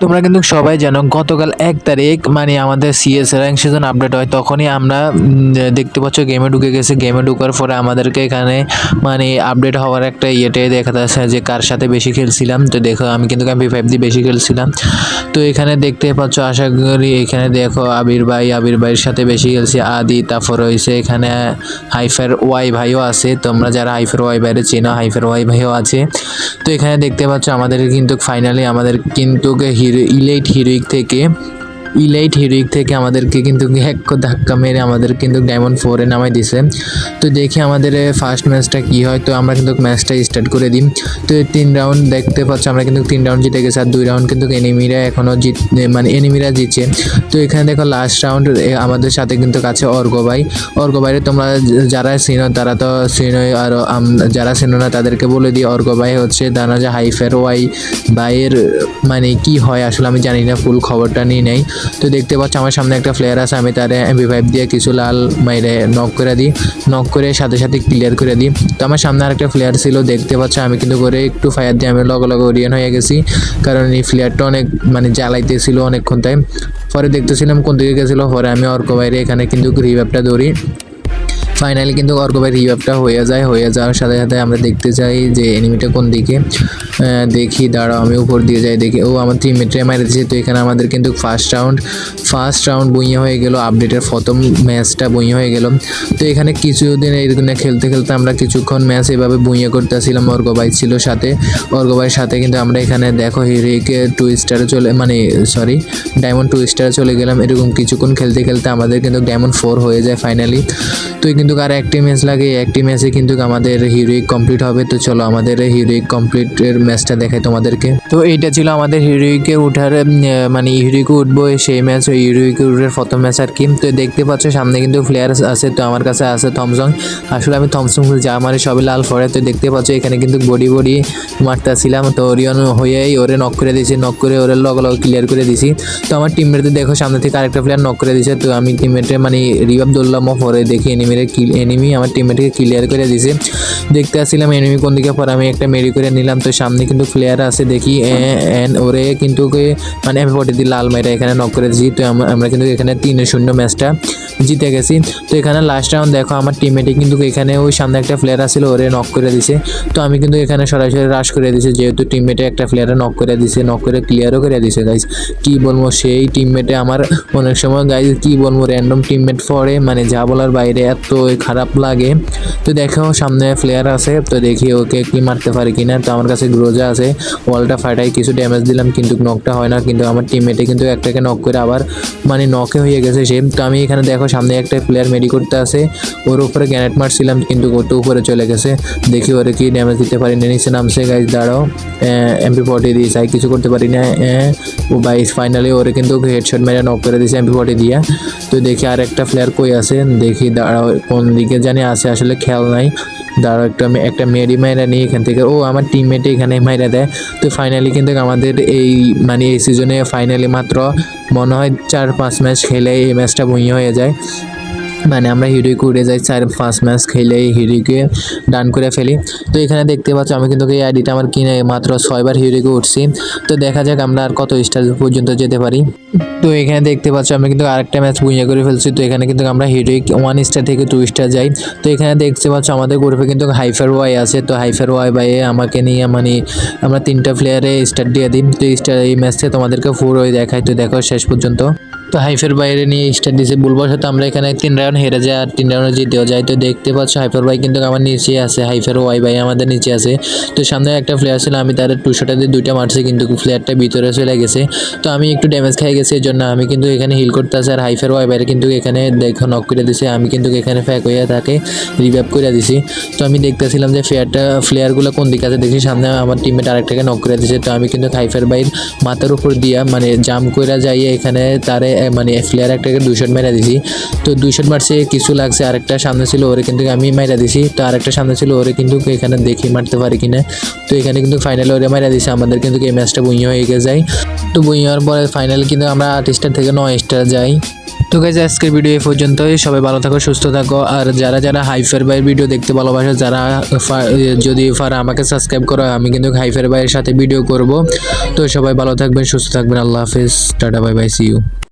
তোমরা কিন্তু সবাই জানো, গতকাল এক তারিখ মানে আমাদের সিএস র্যাঙ্ক সিজন আপডেট হয়, তখনই আমরা দেখতে পাচ্ছ গেমে ঢুকে গেছে। গেমে ঢুকার পরে আমাদেরকে এখানে মানে আপডেট হওয়ার একটা ইয়েটাই দেখা যাচ্ছে যে কার সাথে বেশি খেলছিলাম। তো দেখো, আমি কিন্তু এমপি ফাইভ দিয়ে বেশি খেলছিলাম। তো এখানে দেখতে পাচ্ছ, আশা করি এখানে দেখো আবির ভাই, আবির ভাইয়ের সাথে বেশি খেলছি। আদি, তারপর রয়েছে এখানে হাইফার ওয়াই ভাইও আছে। তোমরা যারা হাইফার ওয়াই ভাইরে চেনো, হাইফার ওয়াই ভাইও আছে। তো এখানে দেখতে পাচ্ছ, আমাদের কিন্তু ফাইনালি আমাদের কিন্তু হিরো ইলাইট হিরোইক থেকে ইলাইট হিরোইক থেকে আমাদেরকে কিন্তু এক ধাক্কা মেরে আমাদের কিন্তু ডায়মন্ড ফোরে নামাই দিছে। তো দেখি আমাদের ফার্স্ট ম্যাচটা কি হয়? তো আমরা কিন্তু ম্যাচটা স্টার্ট করে দিই তো তিন রাউন্ড দেখতে পাচ্ছ, আমরা কিন্তু তিন রাউন্ড জিতে গেছি, আর দুই রাউন্ড কিন্তু এনিমিরা এখনও জিত মানে এনিমিরা জিতছে। তো এখানে দেখো লাস্ট রাউন্ড আমাদের সাথে কিন্তু কাছে অর্ঘ ভাই। অর্ঘ ভাইরে তোমরা যারা চিনো, তারা তো চিনোই, আর যারা চিনো না, তাদেরকে বলে দিই অর্ঘ ভাই হচ্ছে দানা যে হাইফার ওয়াই ভাইয়ের মানে কি হয় আসলে আমি জানি না ফুল খবরটা নিয়ে নেই। তো দেখতে পাচ্ছ আমার সামনে একটা প্লেয়ার আছে, আমি তার এমবি ফাইভ দিয়ে কিছু লাল মাইরে নক করে দিই। নক করে সাথে সাথে ক্লিয়ার করে দিই। তো আমার সামনে আর একটা প্লেয়ার ছিল, দেখতে পাচ্ছ আমি কিন্তু করে একটু ফায়ার দিয়ে আমি লগে লগে ওরিয়ান হয়ে গেছি। কারণ এই প্লেয়ারটা অনেক মানে জ্বালাইতেছিল অনেকক্ষণ তাই পরে দেখতেছিলাম কোন দিকে গেছিল, পরে আমি অর্ক বাইরে এখানে কিন্তু রিভাবটা ধরি। ফাইনালি কিন্তু অর্কভাই রিভাবটা হয়ে যায়, হয়ে যাওয়ার সাথে সাথে আমরা দেখতে চাই যে এনিমিটা কোন দিকে। দেখি, দাঁড়াও, আমি উপর দিয়ে যাই, দেখি। ও, আমার টিমমেটরে মারে দিয়েছে তো এখানে আমাদের কিন্তু ফার্স্ট রাউন্ড ফার্স্ট রাউন্ড বইয়ে হয়ে গেল আপডেটের প্রথম ম্যাচটা বইয়ে হয়ে গেল। তো এখানে কিছুদিন এরকম খেলতে খেলতে আমরা কিছুক্ষণ ম্যাচ এভাবে বইয়ে করতেছিলাম অর্গবাই ছিল সাথে। অর্গবাইয়ের সাথে কিন্তু আমরা এখানে দেখো হিরিকে টু স্টারে চলে মানে সরি ডায়মন্ড টু স্টারে চলে গেলাম। এরকম কিছুক্ষণ খেলতে খেলতে আমাদের কিন্তু ডায়মন্ড ফোর হয়ে যায় ফাইনালি তো কিন্তু আর একটি ম্যাচ লাগে, একটি ম্যাচে কিন্তু আমাদের হিরোইক কমপ্লিট হবে। তো চলো আমাদের হিরোইক কমপ্লিটের ম্যাচটা দেখাই তোমাদেরকে। তো এইটা ছিল আমাদের হিরোইকে উঠার মানে হিরোইকে উঠবো সেই ম্যাচ ওই হিরোইকে উঠার প্রথম ম্যাচ আর কি। তো দেখতে পাচ্ছ সামনে কিন্তু প্লেয়ার আছে, তো আমার কাছে আছে থমসং আসলে আমি থমসং যা আমার সবই লাল ফরে তো দেখতে পাচ্ছ এখানে কিন্তু বডি বডি মারতেছিলাম। তো ওরিয়ন হয়েই ওরে নক করে দিয়েছি নক করে ওরে লগ লগ ক্লিয়ার করে দিছি তো আমার টিমমেটে দেখো সামনে থেকে আরেকটা প্লেয়ার নক করে দিয়েছে। তো আমি টিমমেটে মানে রিভাব ধরলাম, পরে দেখি এনিমিরে এনিমি আমার টিমমেটকে ক্লিয়ার করে দিয়েছে দেখতে আসছিলাম এনিমি কোন দিকে পর আমি একটা মেরি করে নিলাম। তো সামনে কিন্তু প্লেয়ার আছে, দেখি এন, ওরে কিন্তু মানে আমি ফোর্টি দিয়ে লাল মাইরা এখানে নক করে দিয়েছি তো আম- আমরা কিন্তু এখানে তিন শূন্য ম্যাচটা জিতে গেছি। তো এখানে লাস্ট রাউন্ড দেখো, আমার টিমমেটে কিন্তু এখানে ওই সামনে একটা প্লেয়ার আছিল, ওরে নক করে দিছে। তো আমি কিন্তু এখানে সরাসরি রাশ করে দিয়েছি যেহেতু টিমমেটে একটা প্লেয়ারে নক করে দিছে নক করে ক্লিয়ারও করে দিছে গাইজ কি বলব, সেই টিমমেটে আমার অনেক সময় গাইজ কি বলব র্যান্ডম টিমমেট পরে মানে যা বলার বাইরে এত খারাপ লাগে। তো দেখো, সামনে প্লেয়ার আছে, তো দেখি ওকে কি মারতে পারি কিনা। তো আমার কাছে গ্রোজা আছে। ওয়ালটা ফাটাই কিছু ড্যামেজ দিলাম, কিন্তু নকটা হয় না। কিন্তু আমার টিমমেটে কিন্তু একটাকে নক করে আবার মানে নকে হয়ে গেছে সে। তো আমি এখানে দেখো, সামনে একটা প্লেয়ার মেডি করতে আছে। ওর উপরে গ্যানেট মারছিলাম, কিন্তু ও তো উপরে চলে গেছে। দেখি ওরে কি ড্যামেজ দিতে পারি না। নিচে নামছে গাইজ দাঁড়াও। এমপি ফর্টি দিয়ে চাই কিছু করতে পারি না। ও বাইস ফাইনালি ওরে কিন্তু হেডশট মেরে নক করে দিয়েছে এমপি ফর্টি দিয়ে। তো দেখি আর একটা প্লেয়ার কই আছে। দেখি, দাঁড়াও কোন দিকে জানি আছে, আসলে খেয়াল নাই। দাঁড়াও, একটা একটা মেরি মাইরা নিয়ে এখান থেকে। ও আমার টিমমেট এখানে মাইরা দেয়। তো ফাইনালি কিন্তু আমাদের এই মানে এই সিজনে ফাইনালি মাত্র, মনে হয় চার পাঁচ ম্যাচ খেলে এই ম্যাচটা বইয়ে হয়ে যায়। মানে আমরা হিরোইকে উড়ে যাই চার পাঁচ ম্যাচ খেলে হিরোইকে ডান করে ফেলি। তো এখানে দেখতে পাচ্ছ, আমি কিন্তু এই আইডিটা আমার কিনে মাত্র ছয়বার হিরোইকে উঠছি। তো দেখা যাক আমরা আর কত স্টার পর্যন্ত যেতে পারি। তো এখানে দেখতে পাচ্ছ, আমি কিন্তু আরেকটা ম্যাচ বুঝিয়ে করে ফেলছি। তো এখানে কিন্তু আমরা হিরোইক ওয়ান স্টার থেকে টু স্টার যাই। তো এখানে দেখতে পাচ্ছ, আমাদের গ্রুপে কিন্তু হাইফার ওয়াই আছে। তো হাইফার ওয়াই বাইয়ে আমাকে নিয়ে মানে আমরা তিনটা প্লেয়ারে স্টার দিয়ে দিই। তো স্টার এই ম্যাচে তোমাদেরকে ফুল ওই দেখাই তো দেখো শেষ পর্যন্ত। তো হাইফের বাইরে নিয়ে স্টার দিছে বলবার সাথে আমরা এখানে তিন রাউন্ড হেরে যাই আর তিন রাউন্ড জিতেও যাই। তো দেখতে পাচ্ছ হাইফার ভাই কিন্তু আমার নিচে আছে, হাইফের ওয়াই ভাই আমাদের নিচে আছে। তো সামনে একটা প্লেয়ার ছিল, আমি তার টু শটে দিয়ে দুইটা মারছি কিন্তু প্লেয়ারটা ভিতরে চলে গেছে। তো আমি একটু ড্যামেজ খাই গেছি এর জন্য আমি কিন্তু এখানে হিল করতে আসি আর হাইফের ওয়াই বাইরে কিন্তু এখানে দেখো নক করে দিছে, আমি কিন্তু এখানে ফ্যাক হয়ে থাকে রিভাইভ করে দিছি। তো আমি দেখতেছিলাম যে ফেয়ারটা প্লেয়ারগুলো কোন দিকে আছে, দেখি সামনে আমার টিমমেট আরেকটাকে নক করে দিছে। তো আমি কিন্তু হাইফের বাইর মাথার উপর দিয়া মানে জাম্প করে যাইয়ে এখানে তারে মানে প্লেয়ার একটাকে দুই শট মেরা দিছি। তো দুই শট মারছে, কিছু লাগছে, আরেকটা সামনে ছিল, ওরে কিন্তু আমি মাইরা দিছি। তো আরেকটা সামনে ছিল, ওরে কিন্তু এখানে দেখি মারতে পারি কিনা। তো এখানে কিন্তু ফাইনাল ওরে মাইরা দিছে, আমাদের কিন্তু এই ম্যাচটা বুইয়ে হয়ে গিয়ে যায়। তো বুইয়ে হওয়ার পরে ফাইনাল কিন্তু আমরা আট স্টার থেকে নয় স্টার যাই। তো গাইজ আজকের ভিডিও এই পর্যন্তই। সবাই ভালো থাকো, সুস্থ থাকো। আর যারা যারা হাইফার ভাইয়ের ভিডিও দেখতে ভালোবাসে, যারা যদি ফার আমাকে সাবস্ক্রাইব করো, আমি কিন্তু হাইফার ভাইয়ের সাথে ভিডিও করব। তো সবাই ভালো থাকবেন, সুস্থ থাকবেন। আল্লাহ হাফিজ। Tata bye bye see you